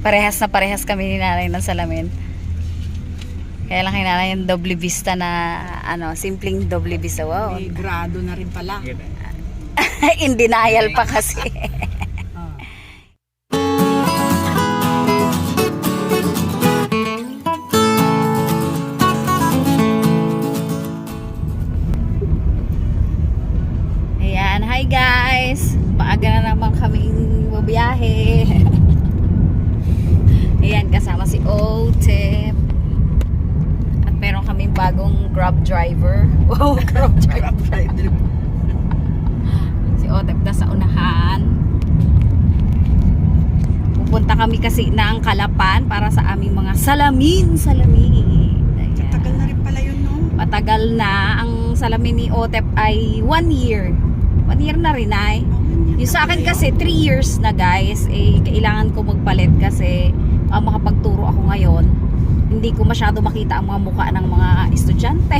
Parehas na parehas kami ni nanay ng salamin. Kaya lang kay nanay yung doble vista na, ano, simpleng doble vista. Wow. May grado na rin pala. In denial pa kasi. Ayan, hi guys! Paaga na naman kaming babiyahe. Ayan, kasama si Otep. At meron kaming bagong grab driver. Wow, grab driver. si Otep na sa unahan. Pupunta kami kasi na ang Kalapan para sa aming mga salamin, salamin. Ayan. Tagal na rin pala yun, no? Matagal na. Ang salamin ni Otep ay one year. One year na rin ay. Yung sa akin kasi 3 years na guys, eh kailangan ko magpalit kasi ang makapagturo ako ngayon, hindi ko masyado makita ang mga mukha ng mga estudyante.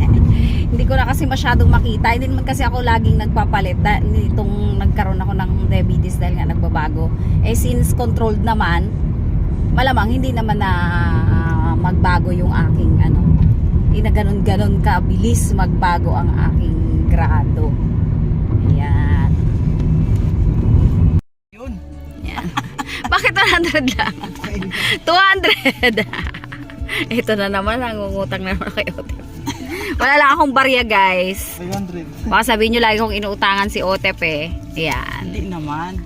hindi ko na kasi masyadong makita. Hindi naman kasi ako laging nagpapalit nitong nagkaroon ako ng diabetes dahil nga nagbabago. Eh since controlled naman, malamang hindi naman na magbago yung aking ano. Hindi na ganun-ganun kabilis magbago ang aking grado. Bakit 100 lang? 200! Ito na naman, nangungutang na naman kay Otep. Wala lang akong barya, guys. 300. Baka sabihin nyo lagi kong inuutangan si Otep eh. Ayan. Hindi naman.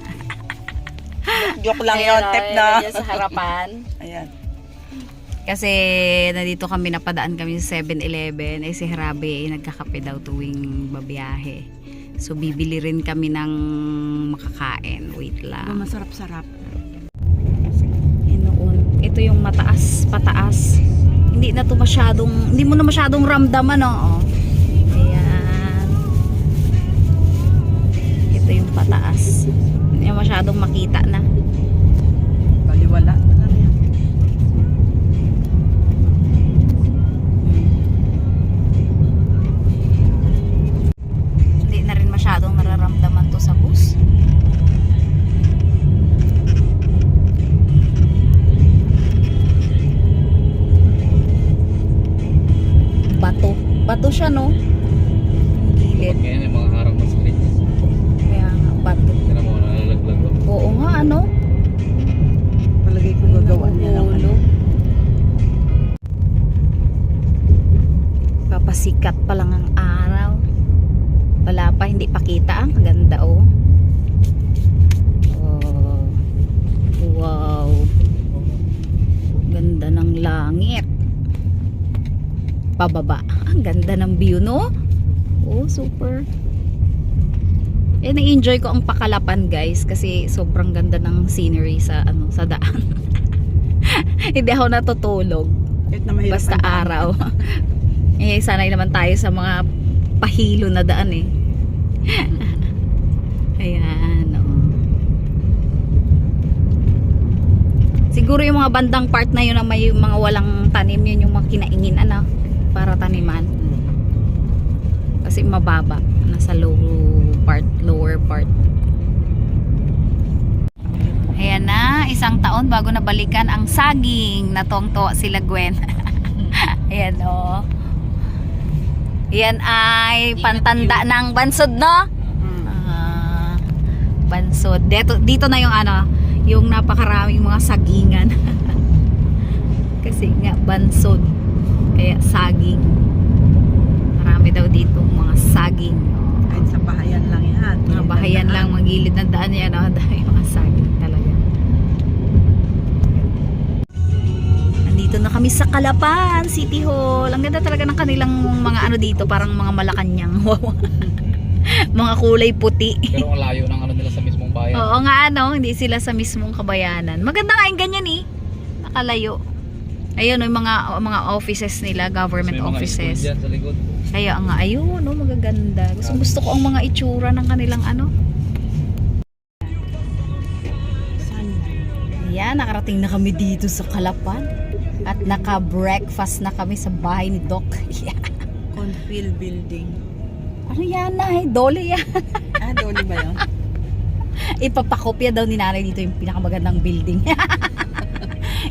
Joke lang Ayan, yun, tep oh, na. nandiyan sa harapan. Ayan. Kasi nandito kami napadaan kami sa 7-Eleven. Eh si Harabe eh, nagkakape daw tuwing babiyahe. So bibili rin kami ng makakain. Wait lang. masarap-sarap? Ito yung mataas, pataas. Hindi na to masyadong, hindi mo na masyadong ramdaman, oh. Ayan. Ito yung pataas. Hindi masyadong makita na. Baliwala siya, no? Gilid. Kaya may mga harang na street. Kaya nga, bato. Kaya mo nalalaglag ko. Oo nga, ano? Palagay ko gagawa niya lang. Ulo. Papasikat pa lang ang araw. Wala pa, hindi pa kita. Ang ganda, oh. Oh. Wow. Ganda ng langit. Pababa. Ang ganda ng view, no? Oh, super. Eh, na-enjoy ko ang pakalapan, guys, kasi sobrang ganda ng scenery sa, ano, sa daan. Hindi ako natutulog. Kahit na Basta araw. eh, sanay naman tayo sa mga pahilo na daan eh. Ayan, oh. Siguro yung mga bandang part na yun na may mga walang tanim yun yung mga kinaingin ano para taniman. Kasi mababa nasa low part, lower part. Ayan na, isang taon bago nabalikan ang saging na tongto sila Gwen. Ayan o. Yan ay pantanda ng bansod, no? Ah, bansod. Dito, dito na yung ano, yung napakaraming mga sagingan. Kasi nga, bansod. Kaya saging. Marami daw dito mga saging. Kahit sa bahayan lang yan. Mga bahayan lang, mga gilid ng daan yan. Oh, dahil mga saging talaga. Nandito na kami sa Calapan City Hall. Ang ganda talaga ng kanilang mga ano dito, parang mga Malacanang. Wow. mga kulay puti. Pero ang layo ng ano nila sa mismong bayan. Oo nga ano, hindi sila sa mismong kabayanan. Maganda nga yung ganyan eh. Nakalayo. Ayun, yung mga mga offices nila, government mga offices. dyan sa likod. Kaya nga, ayun, no, magaganda. Gusto, gusto ko ang mga itsura ng kanilang ano. Saan? Yan, nakarating na kami dito sa Kalapan. At naka-breakfast na kami sa bahay ni Doc. Yeah. Confield Building. Ano yan na eh? Dole yan. Ah, Dolly ba yun? Ipapakopya daw ni nanay dito yung pinakamagandang building.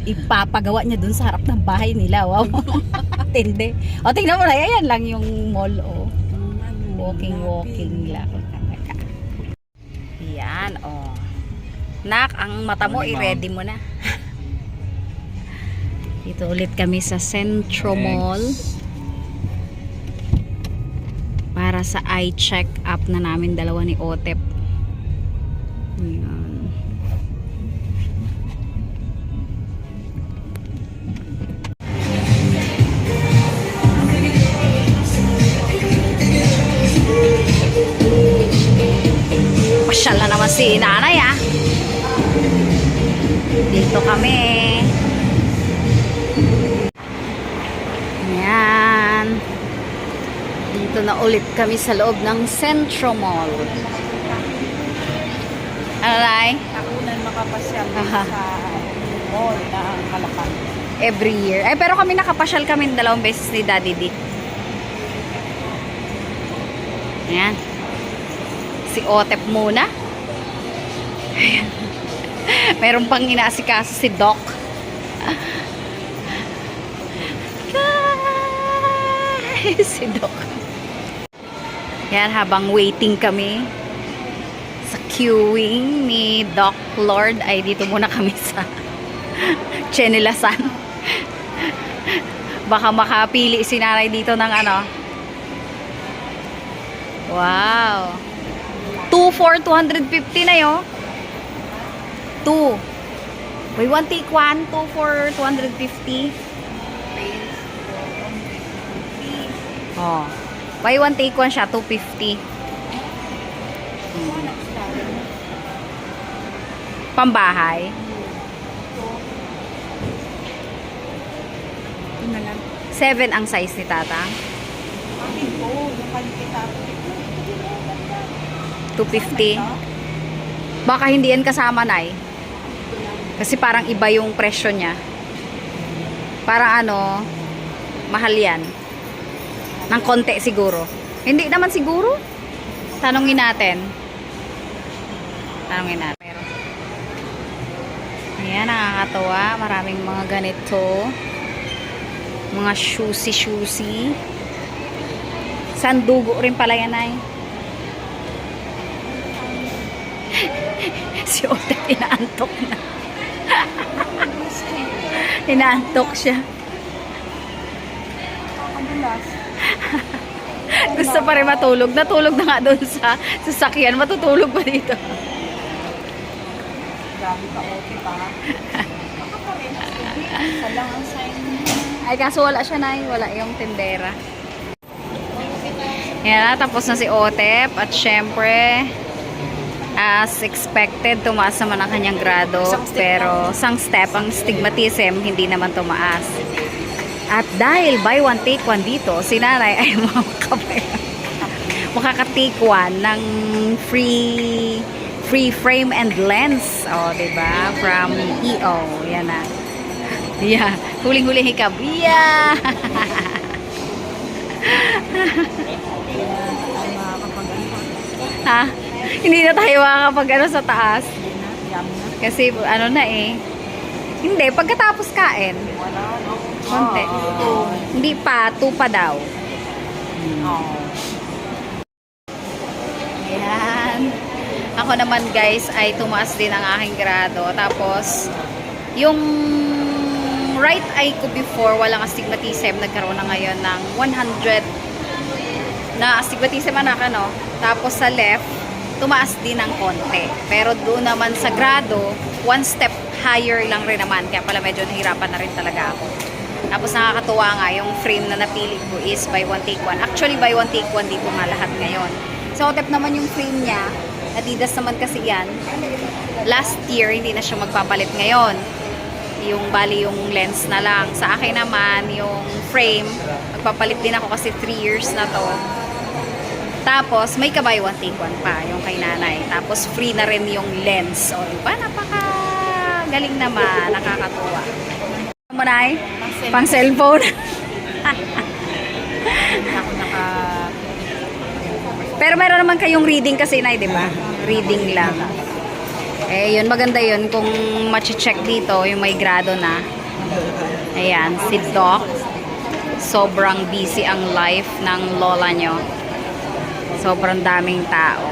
ipapagawa niya dun sa harap ng bahay nila. Wow. Tindi. O, tingnan mo na. Yan lang yung mall. O. Walking, walking lang. talaga. Yan, o. Nak, ang mata mo, Ano, i-ready mo na. Dito ulit kami sa Centro Thanks. Mall. Para sa eye check up na namin dalawa ni Otep. Yan. Si nanay ah. Dito kami. Yan. Dito na ulit kami sa loob ng Centro Mall. Ano Nay? Takunan makapasyal sa mall na Kalapan. Every year. Eh, pero kami nakapasyal kami dalawang beses ni Daddy D. Ayan. Si Otep muna. Meron pang inaasikaso si Doc. Si Doc. Yan, habang waiting kami sa queuing ni Doc Lord, ay dito muna kami sa Chenelasan. Baka makapili si nanay dito ng ano. Wow. 2 for 250 na yun. 2. May one take one. 2 for 250. Oh. Buy one take one siya. 250. Hmm. Pambahay. 7 ang size ni tata. Akin po, yung palikita. 250. Baka hindi yan kasama na Kasi parang iba yung presyo niya. Parang ano, mahal yan. Ng konti siguro. Hindi naman siguro. Tanungin natin. Tanungin natin. Pero, ayan, nakakatawa. Maraming mga ganito. Mga shoesy-shoesy. Sandugo rin pala yan ay. si Ote inaantok na. Inaantok siya. Kadulas. Gusto pa rin matulog. Natulog na nga doon sa sasakyan. Matutulog pa dito. Grabe ka, okay pa. Isa lang ang sign. Ay, kaso wala siya na Wala yung tindera. Yan tapos na si Otep. At syempre, as expected, tumaas naman ang kanyang grado. Isang pero, sang step, ang stigmatism, hindi naman tumaas. At dahil buy one take one dito, si nanay ay makaka-take one ng free free frame and lens. O, oh, diba? From EO. Yan na. Yeah. Huling-huling hikab. Yeah! Ha? Hindi na tayo makakapag ano sa taas. Kasi ano na eh. Hindi, pagkatapos kain. Konti. Oo. Hindi pa, two pa daw. Oo. Ayan. Ako naman guys ay tumaas din ang aking grado. Tapos, yung right eye ko before, walang astigmatism. Nagkaroon na ngayon ng 100 na astigmatism anak ano. Tapos sa left, tumaas din ng konti. Pero doon naman sa grado, one step higher lang rin naman. Kaya pala medyo nahirapan na rin talaga ako. Tapos nakakatuwa nga, yung frame na napili ko is buy one take one. Actually, buy one take one dito nga lahat ngayon. So, Otep naman yung frame niya. Adidas naman kasi yan. Last year, hindi na siya magpapalit ngayon. Yung bali yung lens na lang. Sa akin naman, yung frame, magpapalit din ako kasi 3 years na to. Tapos, may kabay one take one pa, yung kay nanay. Tapos, free na rin yung lens. O, di ba? Napaka galing naman. Nakakatuwa. Ano mo, Nay? Pang cellphone. Ako naka... Pero meron naman kayong reading kasi, Nay, di ba? Reading lang. Eh, yun, maganda yun kung machi-check dito, yung may grado na. Ayan, si Doc. Sobrang busy ang life ng lola nyo. Sobrang daming tao.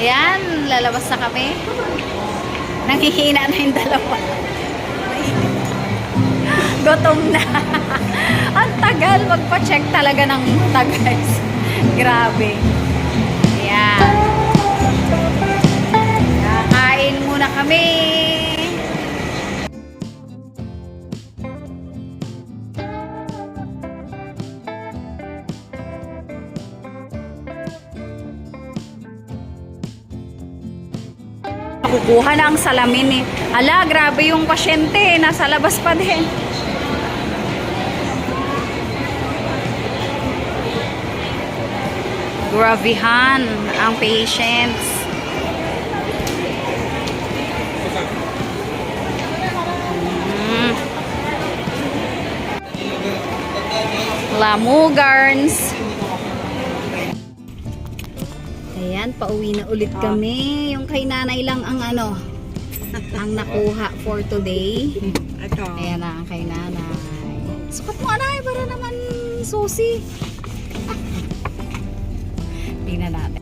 Ayan, lalabas na kami. Nangihina na yung dalawa. Gutom na. Ang tagal magpa-check talaga ng mata, guys. Grabe. Ayan. Kakain muna kami. Kukuha na ang salamin eh. Ala, grabe yung pasyente. Nasa labas pa din. Gravihan ang patients. Mm. Lamugarns. Ayan, pauwi na ulit kami. Yung kay nanay lang ang ano, ang nakuha for today. Ito. Ayan na ang kay nanay. Sukat mo anay para naman susi. Tingnan natin.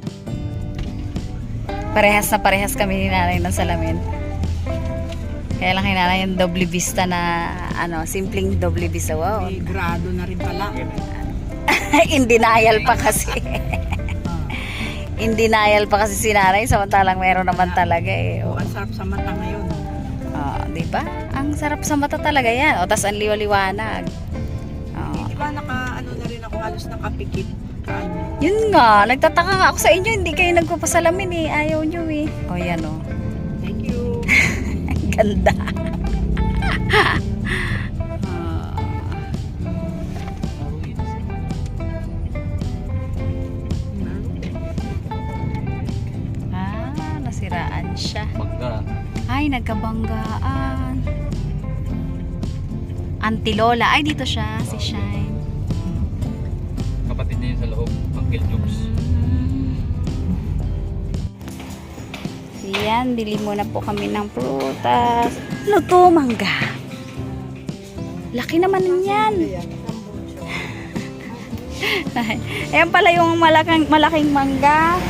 Parehas na parehas kami ni nanay ng salamin. Kaya lang kay nanay yung doble vista na ano, simpleng doble vista. Wow. May grado na rin pala. In denial pa kasi. In denial pa kasi si nanay samantalang meron naman talaga eh. Oh, ang sarap sa mata ngayon. Oh, 'di ba? Ang sarap sa mata talaga 'yan. O tas ang liwaliwanag. Oh. Di ba naka, ano na rin ako, halos nakapikit. Kaano. Yun nga, nagtataka nga ako sa inyo, hindi kayo nagpapasalamin eh. Ayaw nyo eh. O yan o. Thank you. Ganda. siya. Magga. Ay, nagkabanggaan. Antilola. Ay, dito siya, si Shine. Kapatid niya yun sa loob. Uncle Jokes. Yan, bili muna po kami ng prutas. Ano to, mangga? Laki naman yan. Ayan pala yung malaking, malaking mangga.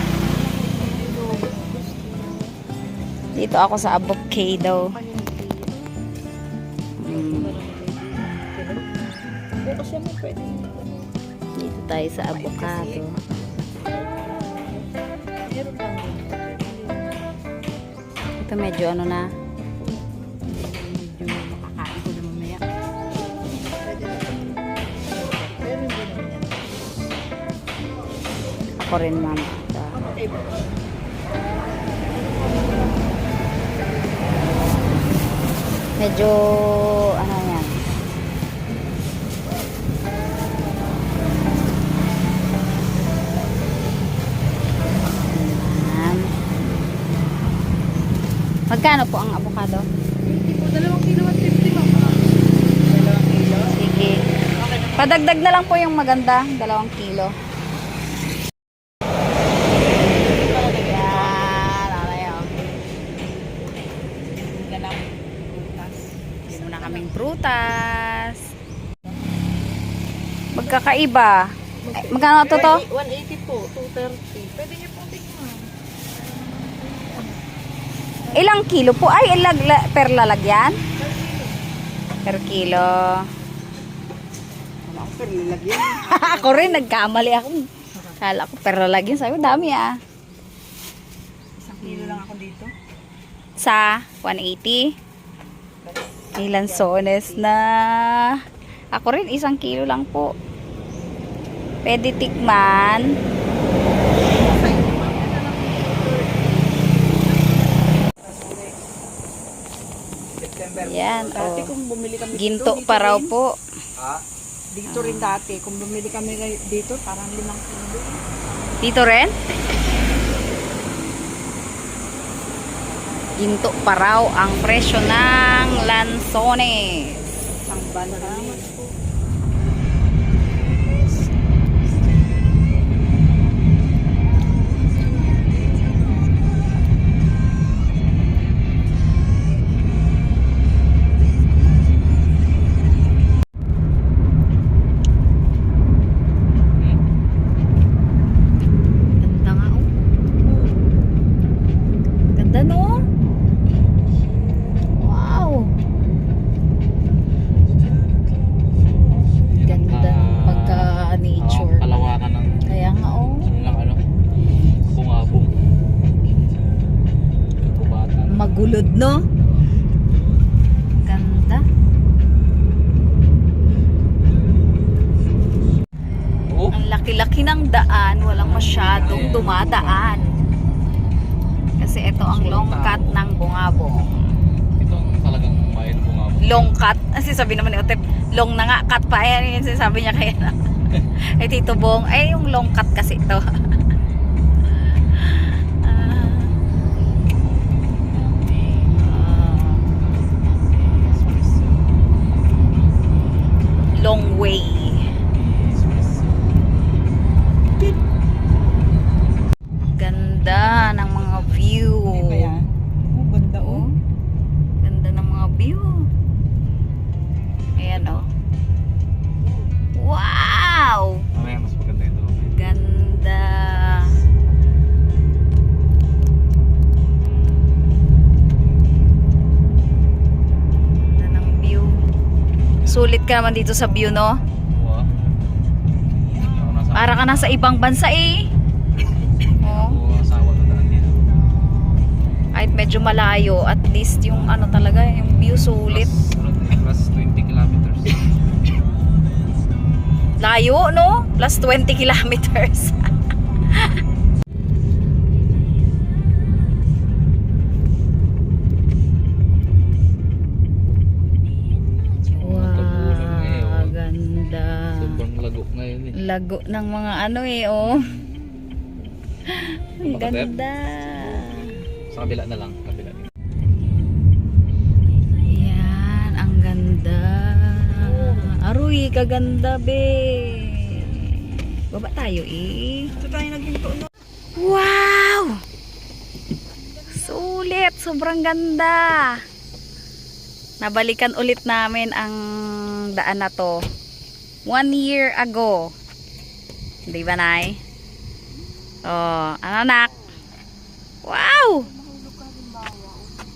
Dito ako sa. Mm. Mo pwede. Dito tayo sa din. Ito medyo ano na. Ako rin mama. Ito. Medyo ano yan. Magkano po ang avocado? Dalawang kilo at 50 mama. Dalawang kilo? Sige. Padagdag na lang po yung maganda. Dalawang kilo. Yan. Okay, oh. Dalawang butas. Bili muna kaming prutas. Magkakaiba. Ay, magkano ito to? 180 po, 230. Pwede niyo pong tikman. Ilang kilo po? Ay, ilag, la- per lalagyan? Per kilo. Pero lalagyan. ako rin, nagkamali ako. Kala ko per lalagyan. Sabi ko, dami ah. Isang kilo lang ako dito. Sa 180. Ilan sones na. Ako rin, isang kilo lang po. Pwede tikman. September. Yan, Dati oh. kung bumili kami Ginto dito, pa raw rin. po. Ha? Dito rin dati. Kung bumili kami dito, parang limang kilo. Dito rin? Ginto pa raw ang presyo ng lansones. Ang banana. No? Ganda. Oo. Ang laki-laki ng daan, walang masyadong dumadaan. Kasi ito ang long cut ng bungabong. Ito ang talagang bayan nga. Long cut. Kasi sabi naman ni Otep, long na nga, cut pa. Ayan yung sinasabi niya kaya na. ay Tito Bong, ay yung long cut kasi ito. Sulit ka naman dito sa view, no? Para ka nasa ibang bansa eh. Oh. Kahit medyo malayo, at least yung ano talaga, yung view sulit. Plus, plus 20 kilometers. Layo, no? Plus 20 kilometers. Lago ng mga ano eh, oh. Ang ganda. Sa kabila na lang. Kabila. Yan, ang ganda. Aroy, kaganda, be. Baba tayo, eh. Ito tayo naghinto no. Wow! Sulit! Sobrang ganda! Nabalikan ulit namin ang daan na to. One year ago. Di ba, Nay? Oh, ano, nak? Wow!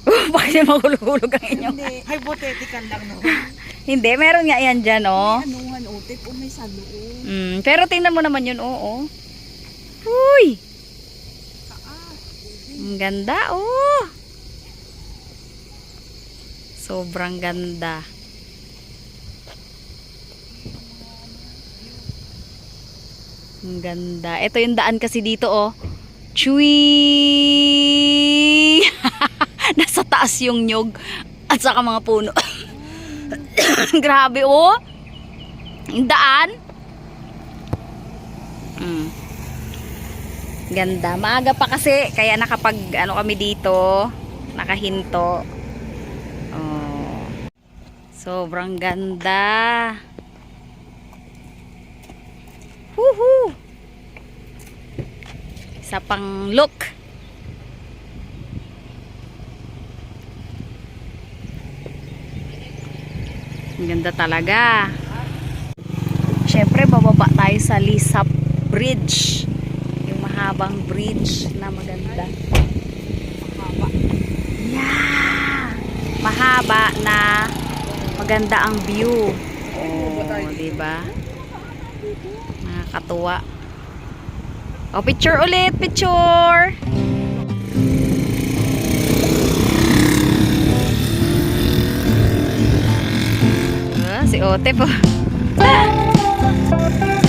Bakit mahulog-hulog ang inyo? Hindi, hypothetical lang no. Hindi, meron nga yan dyan, oh. Anuhan utip o may saluo. Mm, pero tingnan mo naman yun, oo. Uy! Ang ganda, oh. Sobrang ganda. Ang ganda. Ito yung daan kasi dito, oh. Chui! Nasa taas yung nyog at saka mga puno. Grabe, oh. Yung daan. Mm. Ganda. Maaga pa kasi kaya nakapag ano kami dito, nakahinto. Oh. Sobrang ganda. Woohoo! Isa pang look. Ang ganda talaga. Siyempre, bababa tayo sa Lisap Bridge. Yung mahabang bridge na maganda. Mahaba. Yeah! Mahaba na maganda ang view. Oh, di ba? Nakakatuwa. Oh, picture ulit, picture. Ah, si Ote po. Ah!